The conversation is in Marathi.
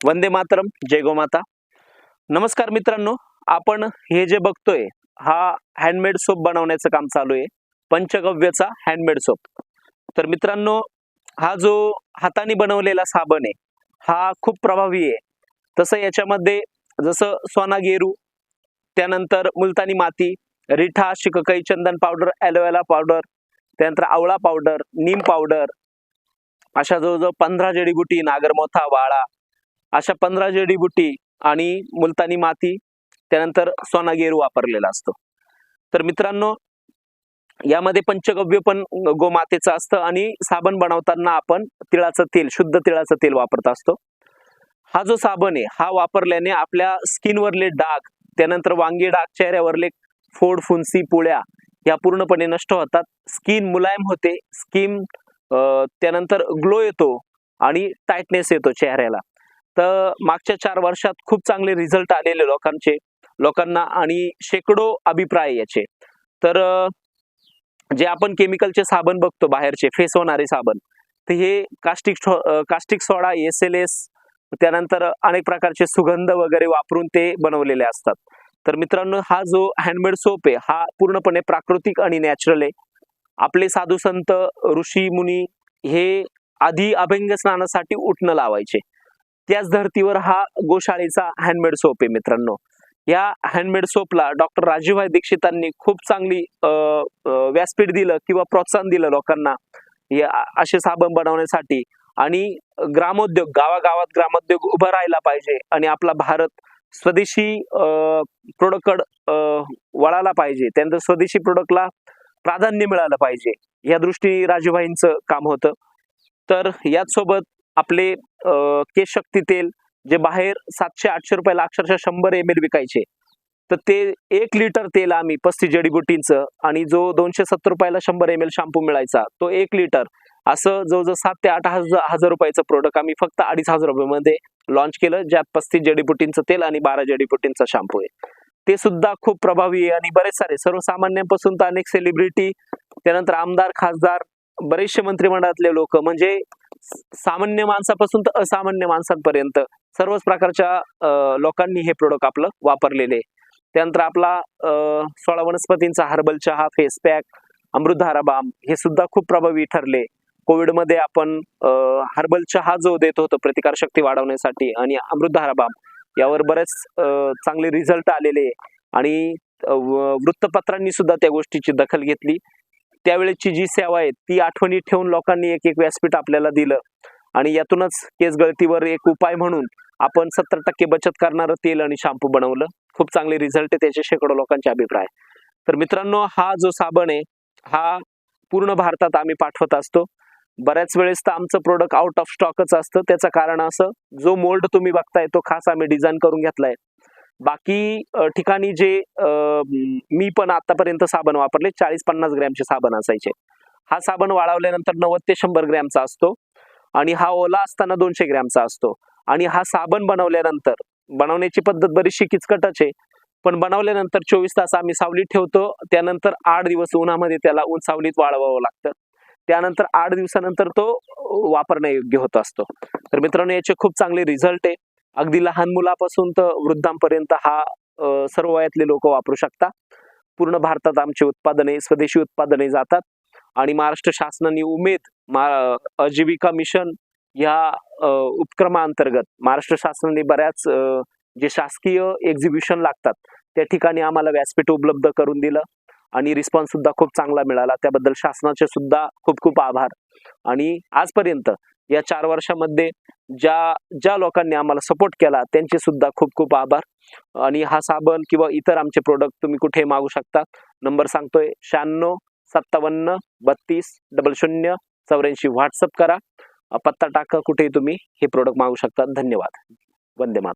वंदे मातरम जय गोमाता नमस्कार मित्रांनो आपण हे जे बघतोय हा हँडमेड सोप बनवण्याचं काम चालू आहे. पंचगव्यचा हँडमेड सोप तर मित्रांनो हा जो हाताने बनवलेला साबण आहे हा खूप प्रभावी आहे. तसं याच्यामध्ये जसं सोना गेरू त्यानंतर मुलतानी माती रिठा शिककई चंदन पावडर ॲलोवेला पावडर त्यानंतर आवळा पावडर नीम पावडर अशा जवळजवळ पंधरा जडीबुटी नागरमोथा वाळा अशा पंधरा जडीबुटी आणि मुलतानी माती त्यानंतर सोनागेरू वापरलेला असतो. तर मित्रांनो यामध्ये पंचगव्य पण गोमातेचं असतं आणि साबण बनवताना आपण तिळाचं तेल शुद्ध तिळाचं तेल वापरत असतो. हा जो साबण आहे हा वापरल्याने आपल्या स्किनवरले डाग त्यानंतर वांगी डाग चेहऱ्यावरले फोड फुंसी पुळ्या या पूर्णपणे नष्ट होतात. स्किन मुलायम होते स्किन त्यानंतर ग्लो येतो आणि टाईटनेस येतो चेहऱ्याला. तर मागच्या चार वर्षात खूप चांगले रिझल्ट आलेले लोकांचे लोकांना आणि शेकडो अभिप्राय याचे. तर जे आपण केमिकलचे साबण बघतो बाहेरचे फेस होणारे साबण तर हे caustic caustic soda S L S त्यानंतर अनेक प्रकारचे सुगंध वगैरे वापरून ते बनवलेले असतात. तर मित्रांनो हा जो हँडमेड सोप आहे हा पूर्णपणे प्राकृतिक आणि नॅचरल आहे. आपले साधू संत ऋषी मुनी हे आधी अभंग स्नानासाठी उठणं लावायचे. त्याच धर्तीवर हा गोशाळेचा हँडमेड सोप आहे मित्रांनो. या हँडमेड सोपला डॉक्टर राजीवभाई दीक्षितांनी खूप चांगली व्यासपीठ दिलं किंवा प्रोत्साहन दिलं लोकांना असे साबण बनवण्यासाठी. आणि ग्रामोद्योग गावागावात ग्रामोद्योग उभा राहायला पाहिजे आणि आपला भारत स्वदेशी प्रोडक्ट वळाला पाहिजे. त्यानंतर स्वदेशी प्रोडक्टला प्राधान्य मिळालं पाहिजे. या दृष्टीने राजूभाईंचं काम होतं. तर याच सोबत आपले अ, केस शक्ती तेल जे बाहेर सातशे आठशे रुपयाला अक्षरशः शंभर एम एल विकायचे. तर ते एक लिटर तेल आम्ही पस्तीस जडीबुटींचं आणि जो दोनशे सत्तर रुपयाला शंभर एम एल शॅम्पू मिळायचा तो एक लिटर. असं जवळजवळ सात ते आठ हजार हजार रुपयाचं प्रोडक्ट आम्ही फक्त अडीच हजार रुपयामध्ये लॉन्च केलं ज्यात पस्तीस जडीबुटींचं तेल आणि बारा जडीबुटींचा शॅम्पू आहे. ते सुद्धा खूप प्रभावी आहे आणि बरेच सारे सर्वसामान्यांपासून तर अनेक सेलिब्रिटी त्यानंतर आमदार खासदार बरेचसे मंत्रिमंडळातले लोक म्हणजे सामान्य माणसापासून तर असामान्य माणसांपर्यंत सर्वच प्रकारच्या अ, लोकांनी हे प्रोडक्ट आपलं वापरलेले त्यानंतर आपला अ, सोळा वनस्पतींचा हर्बल चहा फेस पॅक अमृतधारा बाम हे सुद्धा खूप प्रभावी ठरले. कोविडमध्ये आपण हर्बल चहा जो देत होतो प्रतिकार शक्ती वाढवण्यासाठी आणि अमृतधारा बाम यावर बरेच चांगले रिझल्ट आलेले आणि वृत्तपत्रांनी सुद्धा त्या गोष्टीची दखल घेतली. त्यावेळेची जी सेवा आहे ती आठवणी ठेवून लोकांनी एक एक व्यासपीठ आपल्याला दिलं. आणि यातूनच केस गळतीवर एक उपाय म्हणून आपण सत्तर टक्के बचत करणारं तेल आणि शॅम्पू बनवलं. खूप चांगले रिझल्ट आहे त्याचे शेकडो लोकांचे अभिप्राय. तर मित्रांनो हा जो साबण आहे हा पूर्ण भारतात आम्ही पाठवत असतो. बऱ्याच वेळेस तर आमचं प्रोडक्ट आउट ऑफ स्टॉकच असतं. त्याचं कारण असं जो मोल्ड तुम्ही बघताय तो खास आम्ही डिझाईन करून घेतलाय. बाकी ठिकाणी जे मी पण आतापर्यंत साबण वापरले. चाळीस पन्नास ग्रॅमचे साबण असायचे. हा साबण वाळवल्यानंतर नव्वद ते शंभर ग्रॅमचा असतो आणि हा ओला असताना दोनशे ग्रॅमचा असतो. आणि हा साबण बनवल्यानंतर बनवण्याची पद्धत बरीचशी किचकटच आहे पण बनवल्यानंतर चोवीस तास आम्ही सावलीत ठेवतो. त्यानंतर आठ दिवस उन्हामध्ये त्याला ऊन सावलीत वाळवावं लागतं. त्यानंतर आठ दिवसानंतर तो वापरण्यायोग्य होत असतो. तर मित्रांनो याचे खूप चांगले रिझल्ट आहे. अगदी लहान मुलापासून तर वृद्धांपर्यंत हा सर्व वयातले लोक वापरू शकता. पूर्ण भारतात आमची उत्पादने स्वदेशी उत्पादने जातात आणि महाराष्ट्र शासनाने उमेद मा आजीविका मिशन या उपक्रमाअंतर्गत महाराष्ट्र शासनाने बऱ्याच जे शासकीय एक्झिबिशन लागतात त्या ठिकाणी आम्हाला व्यासपीठ उपलब्ध करून दिलं आणि रिस्पॉन्स सुद्धा खूप चांगला मिळाला. त्याबद्दल शासनाचे सुद्धा खूप खूप आभार. आणि आजपर्यंत या चार वर्षामध्ये ज्या ज्या लोकांनी आम्हाला सपोर्ट केला त्यांचे सुद्धा खूप खूप आभार. आणि हा साबण किंवा इतर आमचे प्रोडक्ट तुम्ही कुठे मागू शकता. नंबर सांगतोय शहाण्णव सत्तावन्न बत्तीस डबल शून्य चौऱ्याऐंशी व्हॉट्सअप करा. पत्ता टाका कुठेही तुम्ही हे प्रोडक्ट मागू शकता. धन्यवाद. वंदे मात